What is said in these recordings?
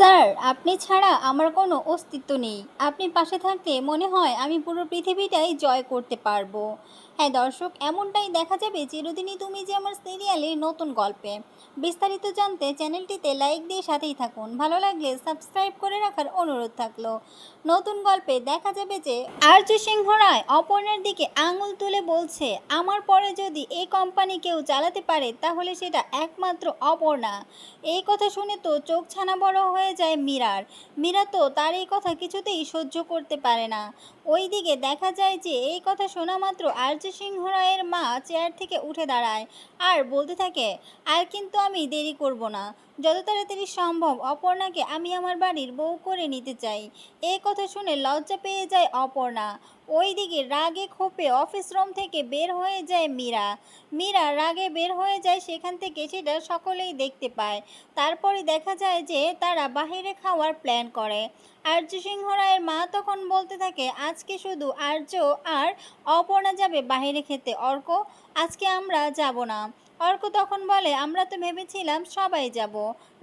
Sir, আপনি ছাড়া আমার কোনো অস্তিত্ব নেই। আপনি পাশে থাকলে মনে হয় আমি পুরো পৃথিবীটাই জয় করতে পারব। হ্যাঁ দর্শক, এমনটাই দেখা যাবে চিরদিনই তুমি যে আমার সিরিয়ালের নতুন গল্পে। বিস্তারিত জানতে চ্যানেলটিতে লাইক দিয়ে সাথেই থাকুন। ভালো লাগলে সাবস্ক্রাইব করে রাখার অনুরোধ থাকল। নতুন গল্পে দেখা যাবে যে আর্য সিংহ রায় অপর্ণার দিকে আঙুল তুলে বলছে, আমার পরে যদি এই কোম্পানি কেউ চালাতে পারে, তাহলে সেটা একমাত্র অপর্ণা। এই কথা শুনে তো চোখ ছানা বড় হয়ে যায় মীরার। মীরা তো তার এই কথা কিছুতেই সহ্য করতে পারে না। ওইদিকে দেখা যায় যে এই কথা শোনা মাত্র আর্য সিংহ রায়ের মা চেয়ার থেকে উঠে দাঁড়ায় আর বলতে থাকে, আর কিন্তু আমি দেরি করব না। যত তাড়াতাড়ি সম্ভব, অপর্ণাকে আমি আমার বাড়ির বউ করে নিতে চাই। এই কথা শুনে লজ্জা পেয়ে যায় অপর্ণা। ওইদিকে রাগে ক্ষোভে অফিস রুম থেকে বের হয়ে যায় মীরা। মীরা রাগে বের হয়ে যায় সেখান থেকে সেটা সকলেই দেখতে পায়। তারপরে দেখা যায় যে তারা বাহিরে খাওয়ার প্ল্যান করে। আর্য সিংহ রায়ের মা তখন বলতে থাকে, আজকে শুধু আর্য আর অপর্ণা যাবে বাহিরে খেতে, অর্ক। আজকে আমরা যাব না। অর্ক তখন বলে, আমরা তো ভেবেছিলাম সবাই যাব।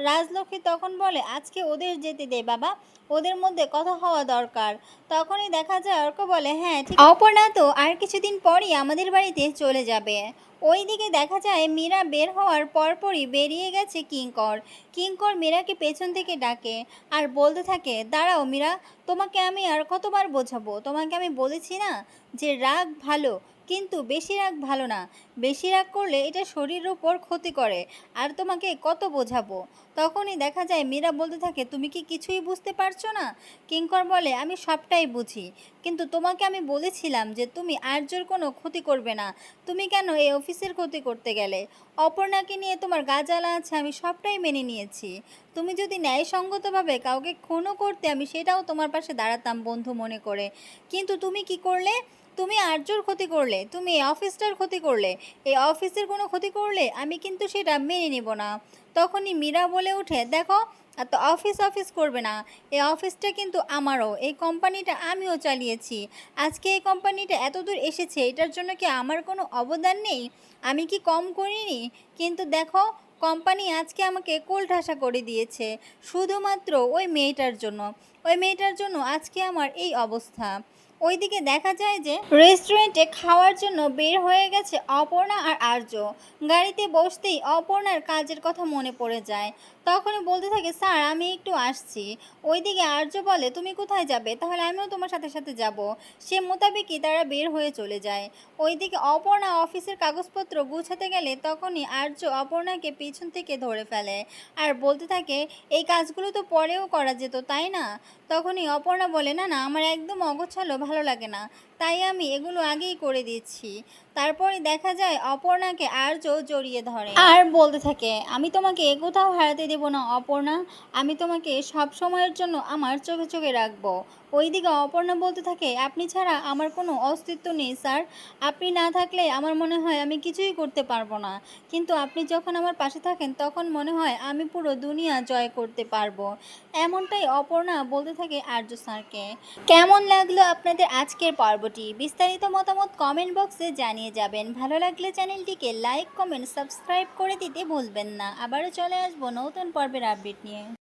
রাজলক্ষ্মী তখন বলে, আজকে ওদের যেতে দে বাবা, ওদের মধ্যে কথা হওয়া দরকার। তখনই দেখা যায় অর্ক বলে হ্যাঁ ঠিক অপর্ণা তো আর কিছুদিন পরই আমাদের বাড়িতে চলে যাবে। ওইদিকে দেখা যায় মীরা বের হওয়ার পরপরই বেরিয়ে গেছে কিঙ্কর। কিঙ্কর মীরাকে পেছন থেকে ডাকে আর বলতে থাকে, দাঁড়াও মীরা, তোমাকে আমি আর কতবার বোঝাবো? তোমাকে আমি বলেছি না যে রাগ ভালো কিন্তু বেশি রাগ ভালো না। বেশি রাগ করলে এটা শরীরের উপর ক্ষতি করে। আর তোমাকে কত বোঝাবো? তখনই দেখা যায় মীরা বলতে থাকে, তুমি কি কিছুই বুঝতে পারছ না? কিঙ্কর বলে, আমি সবটাই বুঝি। কিন্তু তোমাকে আমি বলেছিলাম যে তুমি আর্যর কোনো ক্ষতি করবে না। তুমি কেন এই অফিসের ক্ষতি করতে গেলে? অপর্ণাকে নিয়ে তোমার গাজালা আছে, আমি সবটাই মেনে নিয়েছি। তুমি যদি ন্যায়সঙ্গতভাবে কাউকে খুনও করতে, আমি সেটাও তোমার পাশে দাঁড়াতাম বন্ধু মনে করে। কিন্তু তুমি কি করলে? তুমি আর্যর ক্ষতি করলে, তুমি অফিসটার ক্ষতি করলে, এই অফিসের কোনো ক্ষতি করলে আমি কিন্তু সেটা মেনে নিব না। তখনই মীরা বলে ওঠে, দেখো এত অফিস অফিস করবে না। এই অফিসটা কিন্তু আমারও, এই কোম্পানিটা আমিও চালিয়েছি। আজকে এই কোম্পানিটা এত দূর এসেছে, এটার জন্য কি আমার কোনো অবদান নেই? আমি কি কম করিনি? কিন্তু দেখো, কোম্পানি আজকে আমাকে কোলঠাসা করে দিয়েছে, শুধুমাত্র ওই মেয়েটার জন্য। ওই মেয়েটার জন্য আজকে আমার এই অবস্থা। ওইদিকে দেখা যায় যে রেস্টুরেন্টে খাওয়ার জন্য বের হয়ে গেছে অপর্ণা আর আর্য। গাড়িতে বসতেই অপর্ণার কাজের কথা মনে পড়ে যায়। তখনই বলতে থাকে, স্যার, আমি একটু আসছি। ওইদিকে আর্য বলে, তুমি কোথায় যাবে? তাহলে আমিও তোমার সাথে সাথে যাব। সে মোতাবেকই তারা বের হয়ে চলে যায়। ওইদিকে অপর্ণা অফিসের কাগজপত্র গুছাতে গেলে তখনই আর্য অপর্ণাকে পিছন থেকে ধরে ফেলে আর বলতে থাকে, এই কাজগুলো তো পরেও করা যেত, তাই না? তখনই অপর্ণা বলে, না না, আমার একদম অগোছালো ভালো লাগে না। তাই আমি এগুলো আগেই করে দিচ্ছি। তারপরে দেখা যায় অপর্ণাকে আর্য জড়িয়ে ধরে। আর বলতে থাকে, আমি তোমাকে কোথাও হারাতে দেব না, অপর্ণা। আমি তোমাকে সব সময়ের জন্য আমার চোখে চোখে রাখব। ওইদিকে অপর্ণা বলতে থাকে, আপনি ছাড়া আমার কোনো অস্তিত্ব নেই, স্যার। আপনি না থাকলে আমার মনে হয় আমি কিছুই করতে পারব না। কিন্তু আপনি যখন আমার পাশে থাকেন, তখন মনে হয় আমি পুরো দুনিয়া জয় করতে পারব। এমনটাই অপর্ণা বলতে থাকে আর্য স্যারকে। কেমন লাগল আপনাদের আজকের পর্বটি বিস্তারিত মতামত কমেন্ট বক্সে জানিয়ে যাবেন। ভালো লাগলে চ্যানেলটিকে লাইক কমেন্ট সাবস্ক্রাইব করে দিতে ভুলবেন না। আবারও চলে আসব নতুন পর্বের আপডেট নিয়ে।